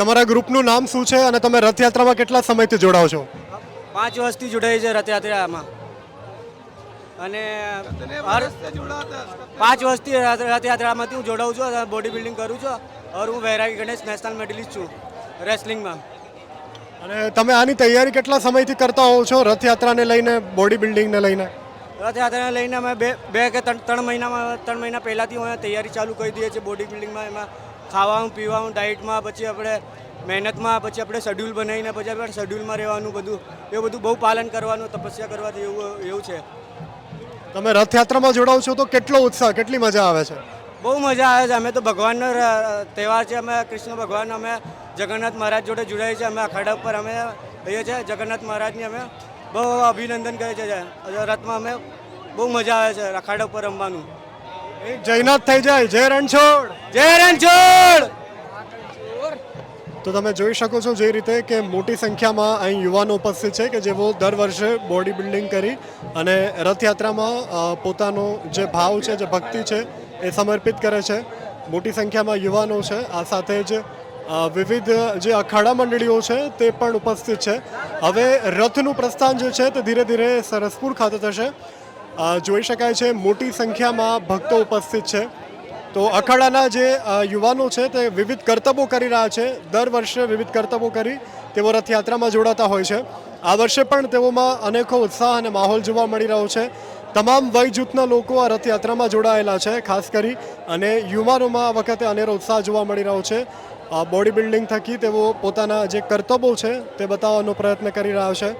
તમારા ગ્રુપનું નામ શું છે અને તમે રથયાત્રામાં કેટલા સમયથી જોડાઓ છો? પાંચ વર્ષથી જોડાઈ છે રથયાત્રામાં. અને પાંચ વર્ષથી રથ- રથયાત્રામાંથી હું જોડાઉં છું બોડી બિલ્ડિંગ કરું છું ઓર હું વૈરાગી ગણેશ નેશનલ મેડલિસ્ટ છું રેસલિંગમાં. અને તમે આની તૈયારી કેટલા સમયથી કરતા હોવ છો રથયાત્રાને લઈને બોડી બિલ્ડિંગને લઈને? રથયાત્રાને લઈને અમે બે બે કે ત્રણ ત્રણ મહિનામાં ત્રણ મહિના પહેલાંથી હું તૈયારી ચાલુ કરી દઈએ છીએ બોડી બિલ્ડિંગમાં એમાં ખાવાનું પીવાનું ડાયટમાં પછી આપણે મહેનતમાં પછી આપણે શેડ્યુલ બનાવીને પછી આપણે શેડ્યુલમાં રહેવાનું બધું. એ બધું બહુ પાલન કરવાનું તપસ્યા કરવાથી એવું એવું છે. તમે રથયાત્રામાં જોડાવ છો તો કેટલો ઉત્સાહ કેટલી મજા આવે છે? બહુ મજા આવે છે. અમે તો ભગવાનનો તહેવાર છે. અમે કૃષ્ણ ભગવાન અમે જગન્નાથ મહારાજ જોડે જોડાઈએ છીએ. અમે અખાડા ઉપર અમે રહીએ છીએ. જગન્નાથ મહારાજની અમે બહુ અભિનંદન કરીએ છીએ. રથમાં અમે બહુ મજા આવે છે અખાડા ઉપર રમવાનું. જયનાથ થઈ જાય. જય રણછોડ. જય રણછોડ! તો તમે જોઈ શકો છો જે રીતે કે મોટી સંખ્યામાં અહીં યુવાનો ઉપસ્થિત છે કે જેઓ દર વર્ષે બોડી બિલ્ડિંગ કરી અને રથયાત્રામાં પોતાનો જે ભાવ છે જે ભક્તિ છે એ સમર્પિત કરે છે. મોટી સંખ્યામાં યુવાનો છે. આ સાથે જ વિવિધ જે અખાડા મંડળીઓ છે તે પણ ઉપસ્થિત છે. હવે રથનું પ્રસ્થાન જે છે તે ધીરે ધીરે સરસપુર ખાતે થશે. જોઈ શકાય છે, મોટી સંખ્યામાં ભક્તો ઉપસ્થિત છે. તો અખાડાના જે યુવાનો છે, તે વિવિધ કરતબો કરી રહ્યા છે. દર વર્ષે વિવિધ કરતબો કરી તેઓ રથયાત્રામાં જોડાતા હોય છે. આ વર્ષે પણ તેઓમાં અનેકો ઉત્સાહ અને માહોલ જોવા મળી રહ્યો છે. તમામ વય જૂથના લોકો આ રથયાત્રામાં જોડાયેલા છે, ખાસ કરી અને યુવાનોમાં આ વખતે અનેરો ઉત્સાહ જોવા મળી રહ્યો છે. બોડી બિલ્ડિંગ થકી તેઓ પોતાના જે કરતબો છે, તે બતાવવાનો પ્રયત્ન કરી રહ્યા છે.